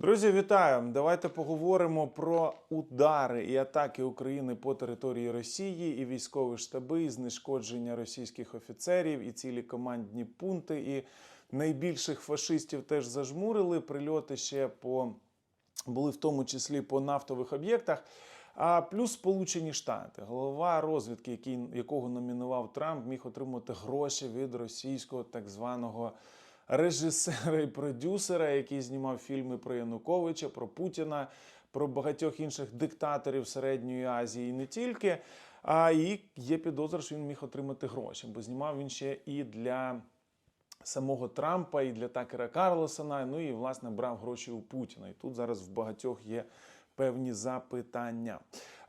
Друзі, вітаю! Давайте поговоримо про удари і атаки України по території Росії, і військові штаби, і знешкодження російських офіцерів, і цілі командні пункти. І найбільших фашистів теж зажмурили. Прильоти ще по були в тому числі по нафтових об'єктах. А плюс Сполучені Штати, голова розвідки, який, якого номінував Трамп, міг отримати гроші від російського так званого режисера і продюсера, який знімав фільми про Януковича, про Путіна, про багатьох інших диктаторів Середньої Азії і не тільки. А і є підозра, що він міг отримати гроші, бо знімав він ще і для самого Трампа, і для Такера Карлосона. Ну і власне брав гроші у Путіна. І тут зараз в багатьох є певні запитання.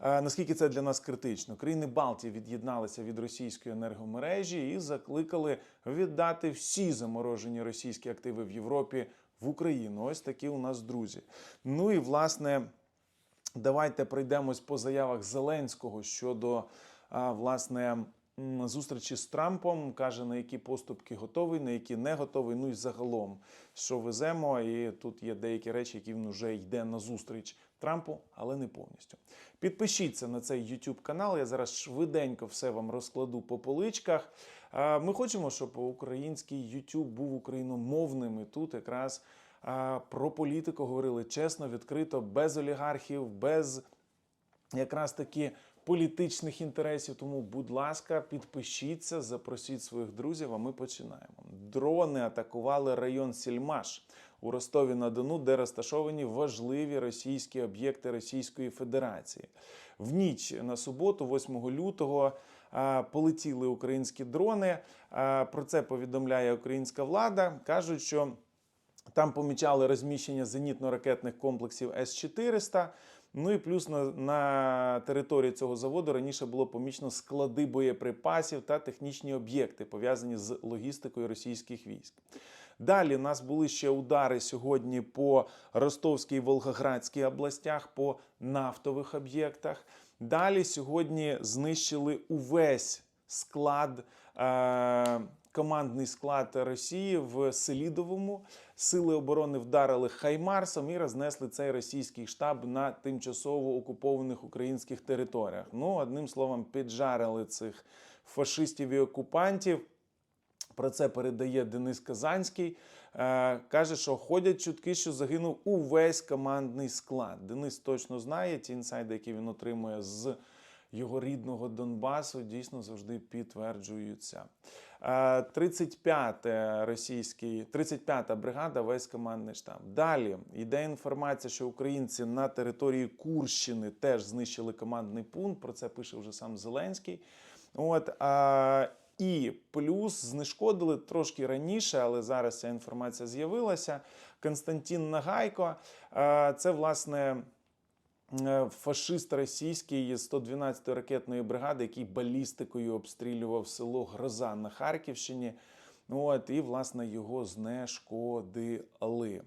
Е, Наскільки це для нас критично? Країни Балтії від'єдналися від російської енергомережі і закликали віддати всі заморожені російські активи в Європі в Україну. Ось такі у нас друзі. Ну і власне. Давайте пройдемось по заявах Зеленського щодо власне зустрічі з Трампом. каже на які поступки готовий, на які не готовий. Ну і загалом, що веземо. І тут є деякі речі, які він вже йде на зустріч Трампу, але не повністю. Підпишіться на цей YouTube канал. Я зараз швиденько все вам розкладу по поличках. Ми хочемо, щоб український YouTube був україномовним. І тут якраз про політику говорили чесно, відкрито, без олігархів, без якраз таки політичних інтересів. Тому, будь ласка, підпишіться, запросіть своїх друзів. А ми починаємо. Дрони атакували район Сільмаш у Ростові на Дону, де розташовані важливі російські об'єкти Російської Федерації. В ніч на суботу, 8 лютого. Полетіли українські дрони. Про це повідомляє українська влада. кажуть, що там помічали розміщення зенітно-ракетних комплексів С-400. Ну і плюс на, на території цього заводу раніше було помічено склади боєприпасів та технічні об'єкти, пов'язані з логістикою російських військ. Далі у нас були ще удари сьогодні по Ростовській і Волгоградській областях, по нафтових об'єктах. Далі сьогодні знищили увесь склад. Е- командний склад Росії в Селідовому. Сили оборони вдарили Хаймарсом і рознесли цей російський штаб на тимчасово окупованих українських територіях. Ну, одним словом, піджарили цих фашистів і окупантів. Про це передає Денис Казанський. Е, каже, що ходять чутки, що загинув увесь командний склад. Денис точно знає ті інсайди, які він отримує з його рідного Донбасу, дійсно завжди підтверджуються. Е, 35 російський, 35-та бригада, весь командний штаб. Далі йде інформація, що українці на території Курщини теж знищили командний пункт. Про це пише вже сам Зеленський. От, а, і плюс знешкодили трошки раніше, але зараз ця інформація з'явилася. Константин Нагайко. е, Це власне. Е, Фашист російський з 112-ї ракетної бригади, який балістикою обстрілював село Гроза на Харківщині. От, і, власне, його знешкодили.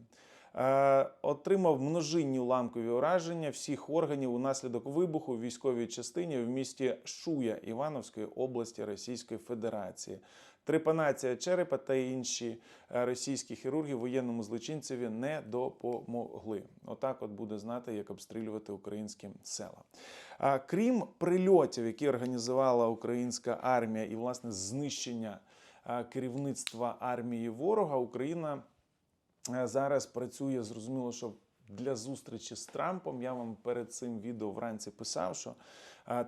Е, отримав множинні уламкові ураження всіх органів унаслідок вибуху в військовій частині в місті Шуя Івановської області Російської Федерації. Трепанація черепа та інші е, російські хірурги воєнному злочинцеві не допомогли. Отак, от буде знати, як обстрілювати українські села. Крім прильотів, які організувала українська армія, і власне знищення е, керівництва армії ворога, Україна е, зараз працює зрозуміло, що для зустрічі з Трампом я вам перед цим відео вранці писав, що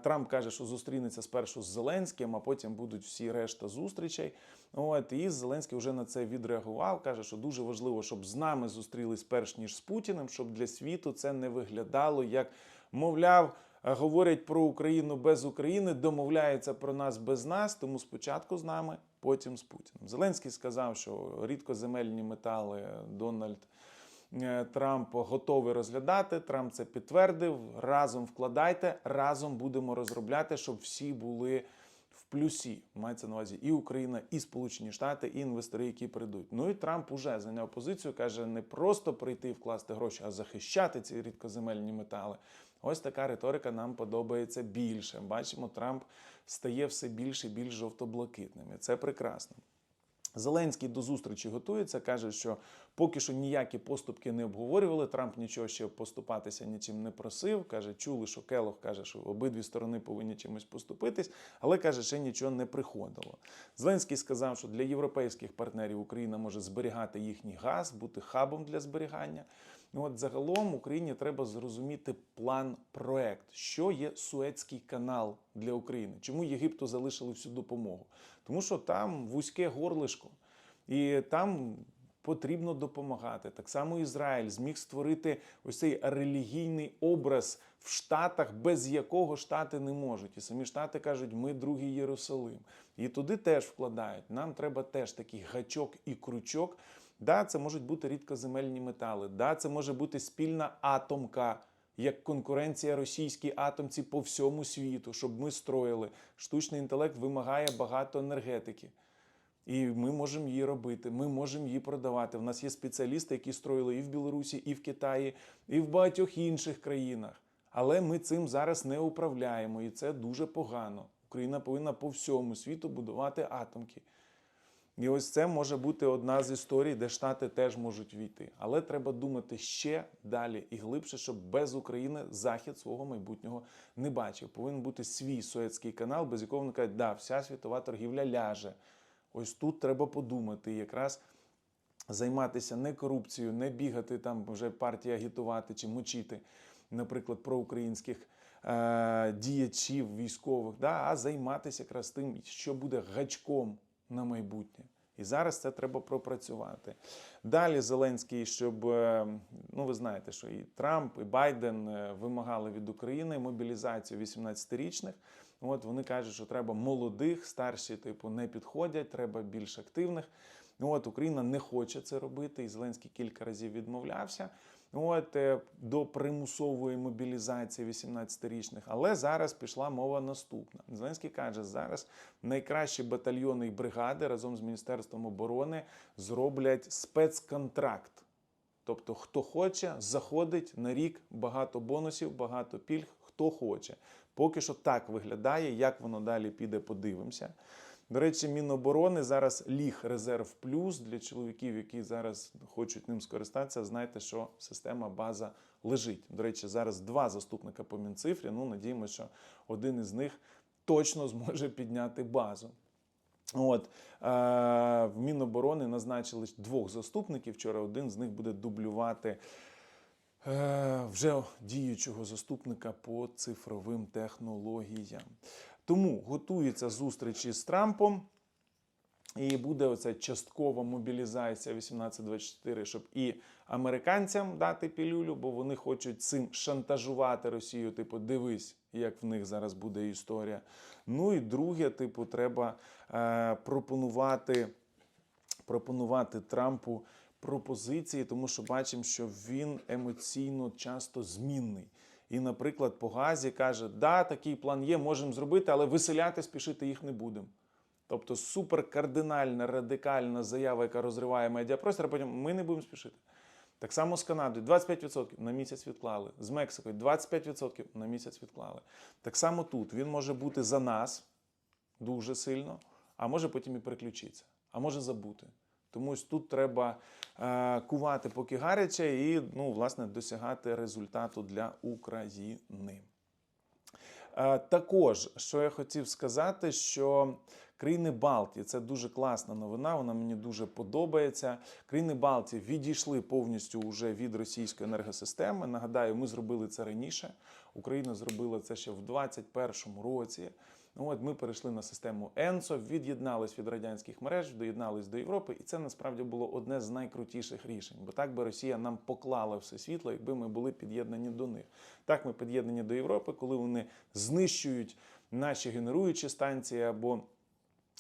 Трамп каже, що зустрінеться спершу з Зеленським, а потім будуть всі решта зустрічей. От і Зеленський вже на це відреагував. каже, що дуже важливо, щоб з нами зустрілись перш ніж з Путіним, щоб для світу це не виглядало як мовляв. Говорять про Україну без України, домовляються про нас без нас, тому спочатку з нами, потім з Путіним. Зеленський сказав, що рідкоземельні метали Дональд Трамп готовий розглядати. Трамп це підтвердив. Разом вкладайте, разом будемо розробляти, щоб всі були в плюсі. Мається на увазі і Україна, і Сполучені Штати, і інвестори, які прийдуть. Ну і Трамп уже зайняв позицію, каже, не просто прийти і вкласти гроші, а захищати ці рідкоземельні метали. Ось така риторика нам подобається більше. Бачимо, Трамп стає все більше і більш жовто-блакитним. І це прекрасно. Зеленський до зустрічі готується, каже, що Поки що ніякі поступки не обговорювали. Трамп нічого ще поступатися нічим не просив. Каже, чули, що Келох каже, що обидві сторони повинні чимось поступитись, але каже, ще нічого не приходило. Зеленський сказав, що для європейських партнерів Україна може зберігати їхній газ, бути хабом для зберігання. Ну, от загалом Україні треба зрозуміти план проект, що є Суецький канал для України. Чому Єгипту залишили всю допомогу? Тому що там вузьке горлишко, і там потрібно допомагати. Так само Ізраїль зміг створити ось цей релігійний образ в Штатах, без якого Штати не можуть. І самі Штати кажуть, ми другий Єрусалим. І туди теж вкладають. Нам треба теж такий гачок і крючок. Да, це можуть бути рідкоземельні метали. Да, це може бути спільна атомка, як конкуренція російській атомці по всьому світу, щоб ми строїли. Штучний інтелект вимагає багато енергетики. І ми можемо її робити, ми можемо її продавати. У нас є спеціалісти, які строїли і в Білорусі, і в Китаї, і в багатьох інших країнах. Але ми цим зараз не управляємо, і це дуже погано. Україна повинна по всьому світу будувати атомки. І ось це може бути одна з історій, де Штати теж можуть війти. Але треба думати ще далі і глибше, щоб без України Захід свого майбутнього не бачив. Повинен бути свій Суецький канал, без якого вони кажуть, да, вся світова торгівля ляже. Ось тут треба подумати, якраз займатися не корупцією, не бігати там вже партії агітувати чи мочити, наприклад, проукраїнських е- діячів військових, да, а займатися якраз тим, що буде гачком на майбутнє. І зараз це треба пропрацювати. Далі Зеленський, щоб е, ну ви знаєте, що і Трамп, і Байден е, вимагали від України мобілізацію 18-річних. От вони кажуть, що треба молодих, старші, типу, не підходять, треба більш активних. От Україна не хоче це робити, і Зеленський кілька разів відмовлявся. От е, до примусової мобілізації 18-річних. Але зараз пішла мова наступна. Зеленський каже, зараз найкращі батальйони і бригади разом з Міністерством оборони зроблять спецконтракт. Тобто, хто хоче, заходить на рік багато бонусів, багато пільг, хто хоче. Поки що так виглядає, як воно далі піде, подивимося. До речі, Міноборони зараз ліг резерв плюс для чоловіків, які зараз хочуть ним скористатися. Знаєте, що система база лежить. До речі, зараз два заступника по Мінцифрі. Ну, надіємося, що один із них точно зможе підняти базу. От е, в Міноборони назначили двох заступників. Вчора один з них буде дублювати е, вже діючого заступника по цифровим технологіям. Тому готується зустрічі з Трампом. І буде оця часткова мобілізація 1824, щоб і американцям дати пілюлю, бо вони хочуть цим шантажувати Росію. Типу, дивись, як в них зараз буде історія. Ну і друге, типу, треба е, пропонувати, пропонувати Трампу пропозиції, тому що бачимо, що він емоційно часто змінний. І, наприклад, по газі каже: да, такий план є, можемо зробити, але виселяти спішити їх не будемо. Тобто суперкардинальна, радикальна заява, яка розриває медіапростір, а потім ми не будемо спішити. Так само з Канадою 25% на місяць відклали. З Мексикою 25% на місяць відклали. Так само тут він може бути за нас дуже сильно, а може потім і переключитися, а може забути. Тому ось тут треба е, кувати поки гаряче і ну, власне, досягати результату для України. Е, Також, що я хотів сказати, що країни Балтії це дуже класна новина. Вона мені дуже подобається. Країни Балтії відійшли повністю уже від російської енергосистеми. Нагадаю, ми зробили це раніше. Україна зробила це ще в 2021 році. Ну, от ми перейшли на систему ЕНСО, від'єднались від радянських мереж, доєднались до Європи, і це насправді було одне з найкрутіших рішень, бо так би Росія нам поклала все світло, якби ми були під'єднані до них. Так ми під'єднані до Європи, коли вони знищують наші генеруючі станції або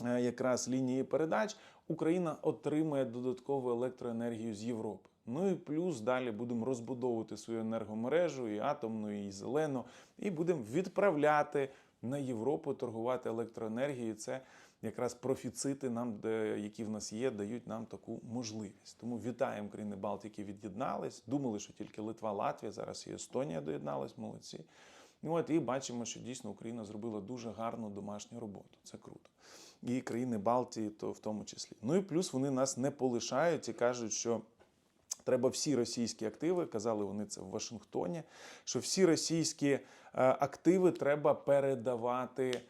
е, якраз лінії передач, Україна отримує додаткову електроенергію з Європи. Ну і плюс далі будемо розбудовувати свою енергомережу, і атомну, і зелену, і будемо відправляти на Європу торгувати електроенергією. Це якраз профіцити нам, які в нас є, дають нам таку можливість. Тому вітаємо країни Балтики, від'єднались. Думали, що тільки Литва, Латвія, зараз і Естонія доєдналась, молодці. Ну от і бачимо, що дійсно Україна зробила дуже гарну домашню роботу. Це круто. І країни Балтії, то в тому числі. Ну і плюс вони нас не полишають і кажуть, що Треба всі російські активи, казали вони це в Вашингтоні, що всі російські е, активи треба передавати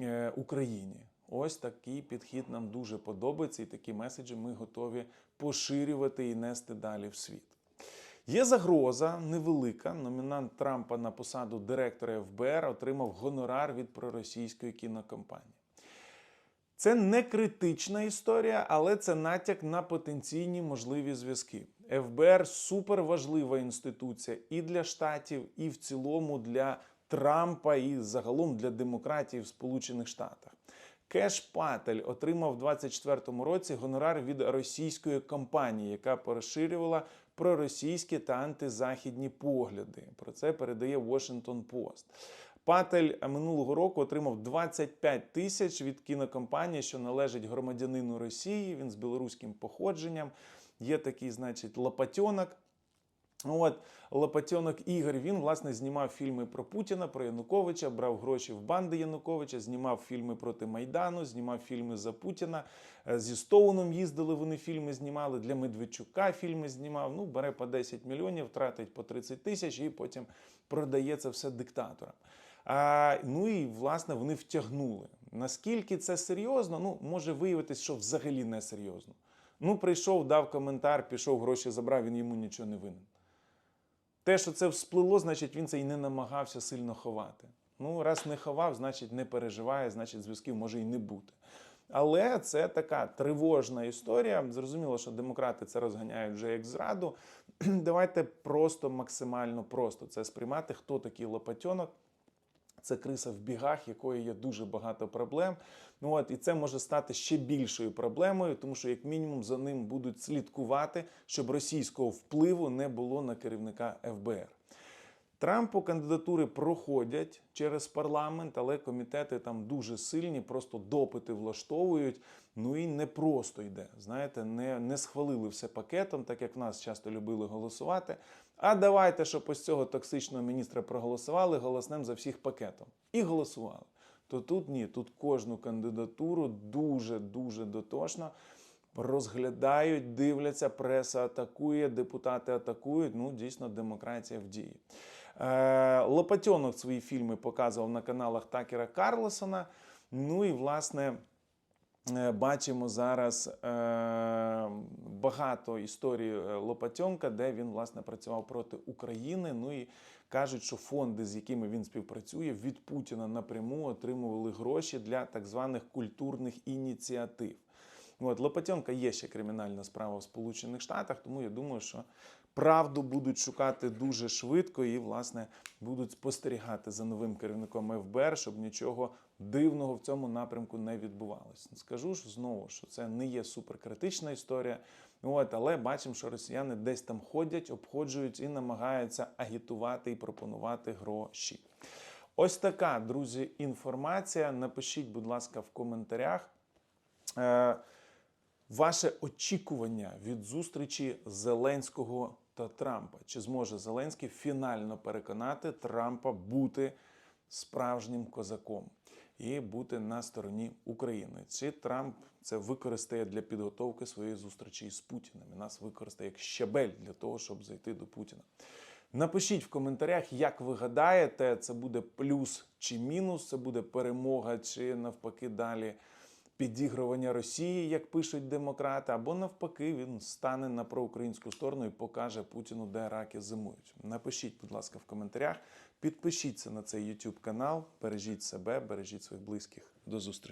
е, Україні. Ось такий підхід нам дуже подобається, і такі меседжі ми готові поширювати і нести далі в світ. Є загроза невелика. Номінант Трампа на посаду директора ФБР отримав гонорар від проросійської кінокомпанії. Це не критична історія, але це натяк на потенційні можливі зв'язки. ФБР суперважлива інституція і для штатів, і в цілому для Трампа, і загалом для демократії в Сполучених Штатах. Кеш Патель отримав у 2024 році гонорар від російської компанії, яка поширювала проросійські та антизахідні погляди. Про це передає Washington Post. Патель минулого року отримав 25 тисяч від кінокомпанії, що належить громадянину Росії. Він з білоруським походженням. Є такий, значить, Лопатьонок. От Лопатьонок Ігор він власне знімав фільми про Путіна, про Януковича, брав гроші в банди Януковича, знімав фільми проти Майдану, знімав фільми за Путіна. Е, Зі Стоуном їздили вони фільми, знімали для Медведчука. Фільми знімав. Ну бере по 10 мільйонів, тратить по 30 тисяч і потім продає це все диктаторам. Ну і власне вони втягнули. Наскільки це серйозно? Ну може виявитись, що взагалі не серйозно. Ну, прийшов, дав коментар, пішов, гроші забрав, він йому нічого не винен. Те, що це всплило, значить він це і не намагався сильно ховати. Ну, раз не ховав, значить не переживає, значить зв'язків може і не бути. Але це така тривожна історія. Зрозуміло, що демократи це розганяють вже як зраду. Давайте просто максимально просто це сприймати, хто такий Лопатьонок. Це криса в бігах, якої є дуже багато проблем. Ну от і це може стати ще більшою проблемою, тому що як мінімум за ним будуть слідкувати, щоб російського впливу не було на керівника ФБР. Трампу кандидатури проходять через парламент, але комітети там дуже сильні, просто допити влаштовують. Ну і не просто йде. Знаєте, не, не схвалили все пакетом, так як в нас часто любили голосувати. А давайте, щоб ось цього токсичного міністра проголосували, голоснем за всіх пакетом. І голосували. То тут ні, тут кожну кандидатуру дуже дуже дотошно розглядають, дивляться, преса атакує, депутати атакують. Ну, дійсно, демократія в дії. Е, Лопатьонок свої фільми показував на каналах Такера Карлосона. Ну і власне. Е, Бачимо зараз е, багато історій е, Лопатьонка, де він власне працював проти України. Ну і кажуть, що фонди, з якими він співпрацює, від Путіна напряму отримували гроші для так званих культурних ініціатив. От Лопатьонка є ще кримінальна справа в Сполучених Штатах, тому я думаю, що правду будуть шукати дуже швидко і, власне, будуть спостерігати за новим керівником ФБР, щоб нічого дивного в цьому напрямку не відбувалося. Скажу ж знову, що це не є суперкритична історія. От, але бачимо, що росіяни десь там ходять, обходжують і намагаються агітувати і пропонувати гроші. Ось така, друзі, інформація. Напишіть, будь ласка, в коментарях. Е, Ваше очікування від зустрічі Зеленського та Трампа. Чи зможе Зеленський фінально переконати Трампа бути справжнім козаком і бути на стороні України? Чи Трамп це використає для підготовки своєї зустрічі з Путіним? І нас використає як щабель для того, щоб зайти до Путіна? Напишіть в коментарях, як ви гадаєте, це буде плюс чи мінус, це буде перемога, чи навпаки далі підігрування Росії, як пишуть демократи, або навпаки, він стане на проукраїнську сторону і покаже Путіну, де раки зимують. Напишіть, будь ласка, в коментарях. Підпишіться на цей YouTube канал, бережіть себе, бережіть своїх близьких. До зустрічі.